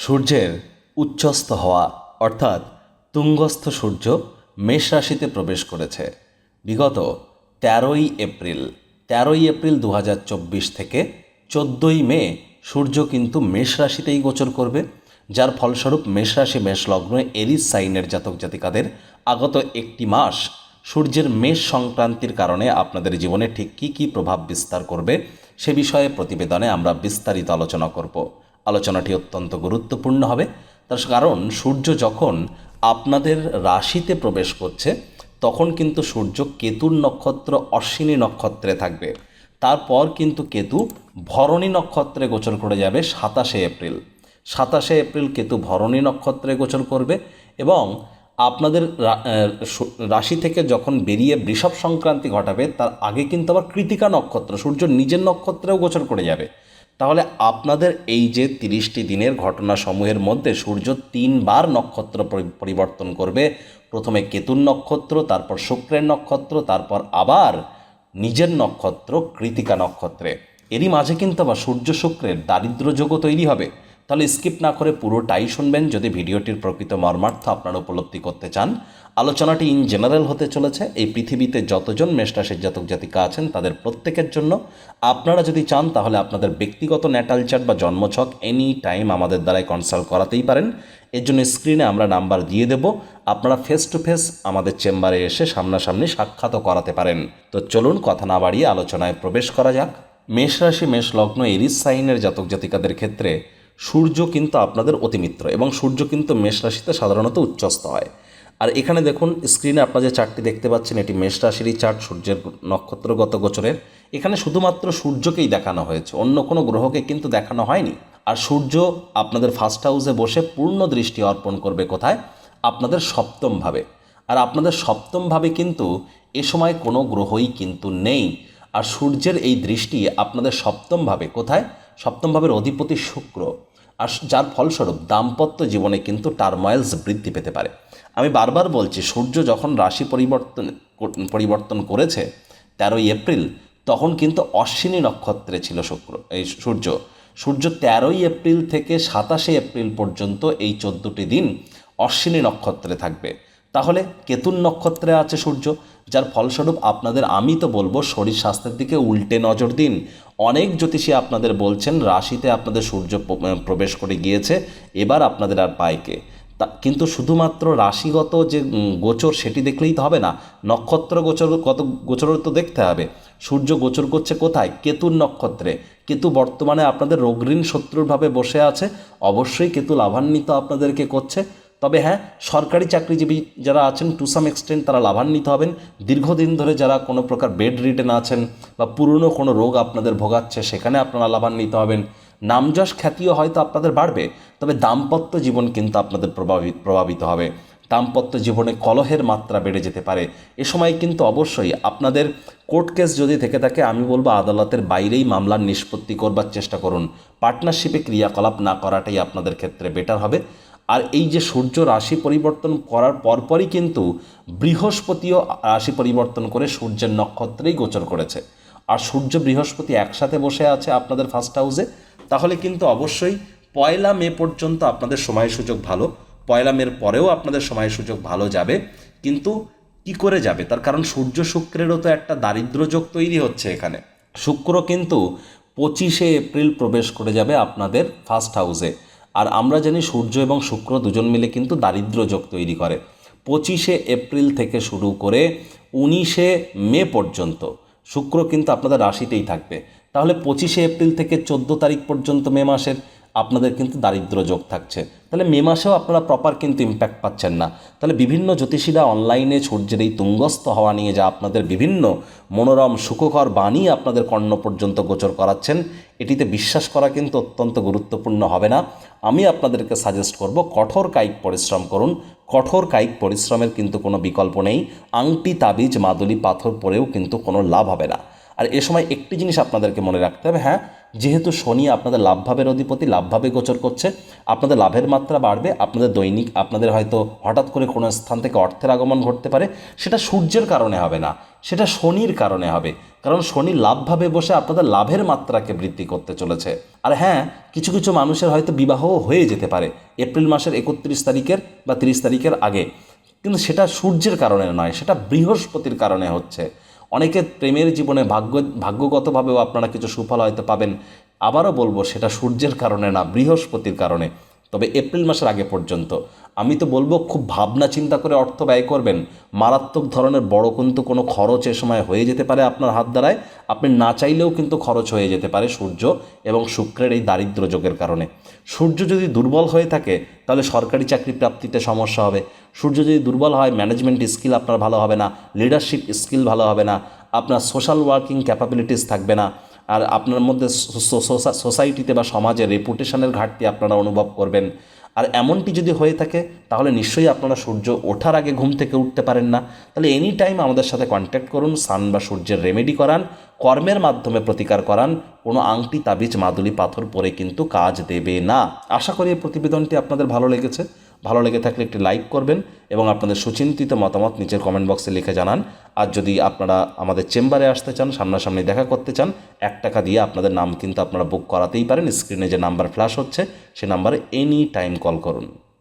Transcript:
সূর্যের উচ্চস্থ হওয়া, অর্থাৎ তুঙ্গস্থ সূর্য মেষ রাশিতে প্রবেশ করেছে। বিগত তেরোই এপ্রিল তেরোই এপ্রিল দু হাজার চব্বিশ থেকে চোদ্দোই মে সূর্য কিন্তু মেষ রাশিতেই গোচর করবে, যার ফলস্বরূপ মেষ রাশি মেষ লগ্ন এরিস সাইনের জাতক জাতিকাদের আগত একটি মাস সূর্যের মেষ সংক্রান্তির কারণে আপনাদের জীবনে ঠিক কী কী প্রভাব বিস্তার করবে সে বিষয়ে প্রতিবেদনে আমরা বিস্তারিত আলোচনা করব। আলোচনাটি অত্যন্ত গুরুত্বপূর্ণ হবে। তার কারণ, সূর্য যখন আপনাদের রাশিতে প্রবেশ করছে, তখন কিন্তু সূর্য কেতুর নক্ষত্র অশ্বিনী নক্ষত্রে থাকবে। তারপর কিন্তু কেতু ভরণী নক্ষত্রে গোচর করে যাবে সাতাশে এপ্রিল। সাতাশে এপ্রিল কেতু ভরণী নক্ষত্রে গোচর করবে এবং আপনাদের রাশি থেকে যখন বেরিয়ে বৃষভ সংক্রান্তি ঘটাবে, তার আগে কিন্তু আবার কৃতিকা নক্ষত্র, সূর্য নিজের নক্ষত্রেও গোচর করে যাবে। তাহলে আপনাদের এই যে তিরিশটি দিনের ঘটনাসমূহের মধ্যে সূর্য তিনবার নক্ষত্র পরিবর্তন করবে। প্রথমে কেতুর নক্ষত্র, তারপর শুক্রের নক্ষত্র, তারপর আবার নিজের নক্ষত্র, কৃতিকা নক্ষত্রে। এরই মাঝে কিন্তু আবার সূর্য শুক্রের দারিদ্র যোগও তৈরি হবে। তাহলে স্কিপ না করে পুরোটাই শুনবেন যদি ভিডিওটির প্রকৃত মর্মার্থ আপনারা উপলব্ধি করতে চান। আলোচনাটি ইন জেনারেল হতে চলেছে। এই পৃথিবীতে যতজন মেষরাশির জাতক জাতিকা আছেন, তাদের প্রত্যেকের জন্য। আপনারা যদি চান, তাহলে আপনাদের ব্যক্তিগত ন্যাটাল চার্ট বা জন্মছক এনি টাইম আমাদের দ্বারাই কনসাল্ট করাতেই পারেন। এর জন্য স্ক্রিনে আমরা নাম্বার দিয়ে দেব। আপনারা ফেস টু ফেস আমাদের চেম্বারে এসে সামনাসামনি সাক্ষাৎও করাতে পারেন। তো চলুন কথা না বাড়িয়ে আলোচনায় প্রবেশ করা যাক। মেষ রাশি মেষ লগ্ন এরিস সাইনের জাতক জাতিকাদের ক্ষেত্রে সূর্য কিন্তু আপনাদের অতিমিত্র এবং সূর্য কিন্তু মেষ রাশিতে সাধারণত উচ্চস্থ হয়। আর এখানে দেখুন স্ক্রিনে আপনারা যে চার্টটি দেখতে পাচ্ছেন, এটি মেষ রাশিরই চার্ট সূর্যের নক্ষত্রগত গোচরের। এখানে শুধুমাত্র সূর্যকেই দেখানো হয়েছে, অন্য কোনো গ্রহকে কিন্তু দেখানো হয়নি। আর সূর্য আপনাদের ফার্স্ট হাউসে বসে পূর্ণ দৃষ্টি অর্পণ করবে কোথায়? আপনাদের সপ্তমভাবে আর আপনাদের সপ্তমভাবে কিন্তু এ সময় কোনো গ্রহই কিন্তু নেই। আর সূর্যের এই দৃষ্টি আপনাদের সপ্তমভাবে কোথায়? সপ্তম ভাবের অধিপতি শুক্র। আর যার ফলস্বরূপ দাম্পত্য জীবনে কিন্তু টার্ময়েলস বৃদ্ধি পেতে পারে। আমি বারবার বলছি, সূর্য যখন রাশি পরিবর্তন পরিবর্তন করেছে, তেরোই এপ্রিল, তখন কিন্তু অশ্বিনী নক্ষত্রে ছিল শুক্র, এই সূর্য। সূর্য তেরোই এপ্রিল থেকে সাতাশে এপ্রিল পর্যন্ত এই চোদ্দোটি দিন অশ্বিনী নক্ষত্রে থাকবে। তাহলে কেতুন নক্ষত্রে আছে সূর্য, যার ফলস্বরূপ আপনাদের আমি তো বলব শরীর স্বাস্থ্যের দিকে উল্টে নজর দিন। অনেক জ্যোতিষী আপনাদের বলছেন রাশিতে আপনাদের সূর্য প্রবেশ করে গিয়েছে, এবার আপনাদের আর পায়কে তা, কিন্তু শুধুমাত্র রাশিগত যে গোচর সেটি দেখলেই তো হবে না, নক্ষত্র গোচর কত গোচরও তো দেখতে হবে। সূর্য গোচর করছে কোথায়? কেতুর নক্ষত্রে। কেতু বর্তমানে আপনাদের রোগঋণ শত্রুরভাবে বসে আছে, অবশ্যই কেতু লাভান্বিত আপনাদেরকে করছে। তবে হ্যাঁ সরকারি চাকরিজীবী যারা আছেন টু সাম এক্সটেন্ট তারা লাভান্বিত হবেন। দীর্ঘদিন ধরে যারা কোনো প্রকার বেড রিটেন আছেন বা পুরনো কোনো রোগ আপনাদের ভোগাচ্ছে, সেখানে আপনারা লাভান্বিত হবেন। নামযশ খ্যাতিও হয়তো আপনাদের বাড়বে, তবে দাম্পত্য জীবন কিন্তু আপনাদের প্রভাবিত প্রভাবিত হবে। দাম্পত্য জীবনে কলহের মাত্রা বেড়ে যেতে পারে। এ সময় কিন্তু অবশ্যই আপনাদের কোর্ট কেস যদি থেকে থাকে, আমি বলব আদালতের বাইরেই মামলার নিষ্পত্তি করবার চেষ্টা করুন। পার্টনারশিপে ক্রিয়াকলাপ না করাটাই আপনাদের ক্ষেত্রে বেটার হবে। আর এই যে সূর্য রাশি পরিবর্তন করার পরপরই কিন্তু বৃহস্পতিও রাশি পরিবর্তন করে সূর্যের নক্ষত্রেই গোচর করেছে। আর সূর্য বৃহস্পতি একসাথে বসে আছে আপনাদের ফার্স্ট হাউসে তাহলে কিন্তু অবশ্যই পয়লা মে পর্যন্ত আপনাদের সময় সুযোগ ভালো। পয়লা মের পরেও আপনাদের সময় সুযোগ ভালো যাবে। কিন্তু কি করে যাবে? তার কারণ সূর্য শুক্রেরও তো একটা দারিদ্র যোগ তৈরি হচ্ছে এখানে। শুক্র কিন্তু পঁচিশে এপ্রিল প্রবেশ করে যাবে আপনাদের ফার্স্ট হাউসে আর আমরা জানি সূর্য এবং শুক্র দুজন মিলে কিন্তু দারিদ্র যোগ তৈরি করে। পঁচিশে এপ্রিল থেকে শুরু করে উনিশে মে পর্যন্ত শুক্র কিন্তু আপনাদের রাশিতেই থাকবে। তাহলে পঁচিশে এপ্রিল থেকে চোদ্দ তারিখ পর্যন্ত মে মাসের আপনাদের কিন্তু দারিদ্র যোগ থাকছে। তাহলে মে মাসেও আপনারা প্রপার কিন্তু ইম্প্যাক্ট পাচ্ছেন না। তাহলে বিভিন্ন জ্যোতিষীরা অনলাইনে সূর্যের এই তুঙ্গস্থ হওয়া নিয়ে যা আপনাদের বিভিন্ন মনোরম সুখকর বাণী আপনাদের কর্ণ পর্যন্ত গোচর করাচ্ছেন, এটিতে বিশ্বাস করা কিন্তু অত্যন্ত গুরুত্বপূর্ণ হবে না। আমি আপনাদেরকে সাজেস্ট করব, কঠোর কায়িক পরিশ্রম করুন। কঠোর কায়িক পরিশ্রমের কিন্তু কোনো বিকল্প নেই। আংটি, তাবিজ, মাদুলি, পাথর পরেও কিন্তু কোনো লাভ হবে না। আর এ সময় একটি জিনিস আপনাদেরকে মনে রাখতে হবে হ্যাঁ যেহেতু শনি আপনাদের লাভভাবের অধিপতি, লাভভাবে গোচর করছে, আপনাদের লাভের মাত্রা বাড়বে, আপনাদের দৈনিক, আপনাদের হয়তো হঠাৎ করে কোনো স্থান থেকে অর্থের আগমন ঘটতে পারে, সেটা সূর্যের কারণে হবে না, সেটা শনির কারণে হবে, কারণ শনি লাভভাবে বসে আপনাদের লাভের মাত্রাকে বৃদ্ধি করতে চলেছে। আর হ্যাঁ কিছু কিছু মানুষের হয়তো বিবাহও হয়ে যেতে পারে, এপ্রিল মাসের একত্রিশ তারিখের বা তিরিশ তারিখের আগে। কিন্তু সেটা সূর্যের কারণে নয়, সেটা বৃহস্পতির কারণে হচ্ছে। অনেকের প্রেমের জীবনে ভাগ্য, ভাগ্যগতভাবেও আপনারা কিছু সুফল হয়তো পাবেন। আবারও বলব, সেটা সূর্যের কারণে না, বৃহস্পতির কারণে। তবে এপ্রিল মাসের আগে পর্যন্ত। আমি তো বলব, খুব ভাবনা চিন্তা করে অর্থ ব্যয় করবেন। মারাত্মক ধরনের বড় কিন্তু কোনো খরচ এ সময় হয়ে যেতে পারে আপনার হাত দ্বারায়। আপনি না চাইলেও কিন্তু খরচ হয়ে যেতে পারে সূর্য এবং শুক্রের এই দারিদ্র যোগের কারণে। সূর্য যদি দুর্বল হয়ে থাকে, তাহলে সরকারি চাকরি প্রাপ্তিতে সমস্যা হবে। সূর্য যদি দুর্বল হয় ম্যানেজমেন্ট স্কিল আপনার ভালো হবে না লিডারশিপ স্কিল ভালো হবে না, আপনার সোশ্যাল ওয়ার্কিং ক্যাপাবিলিটিস থাকবে না, আর আপনার মধ্যে সোসাইটিতে বা সমাজে রেপুটেশনের ঘাটতি আপনারা অনুভব করবেন। আর এমনটি যদি হয়ে থাকে, তাহলে নিশ্চয়ই আপনারা সূর্য ওঠার আগে ঘুম থেকে উঠতে পারেন না। তাহলে এনি টাইম আমাদের সাথে কন্ট্যাক্ট করুন সান বা সূর্যের রেমেডি করান, কর্মের মাধ্যমে প্রতিকার করান, কোনো আংটি, তাবিজ, মাদুলি, পাথর পরে কিন্তু কাজ দেবে না। আশা করি এই প্রতিবেদনটি আপনাদের ভালো লেগেছে। ভালো লেগে থাকলে একটি লাইক করবেন এবং আপনাদের সুচিন্তিত মতামত নিচের কমেন্ট বক্সে লিখে জানান। আর যদি আপনারা আমাদের চেম্বারে আসতে চান, সামনাসামনি দেখা করতে চান, এক টাকা দিয়ে আপনাদের নাম কিন্তু আপনারা বুক করাতেই পারেন। স্ক্রিনে যে নাম্বার ফ্ল্যাশ হচ্ছে, সে নাম্বারে এনি টাইম কল করুন।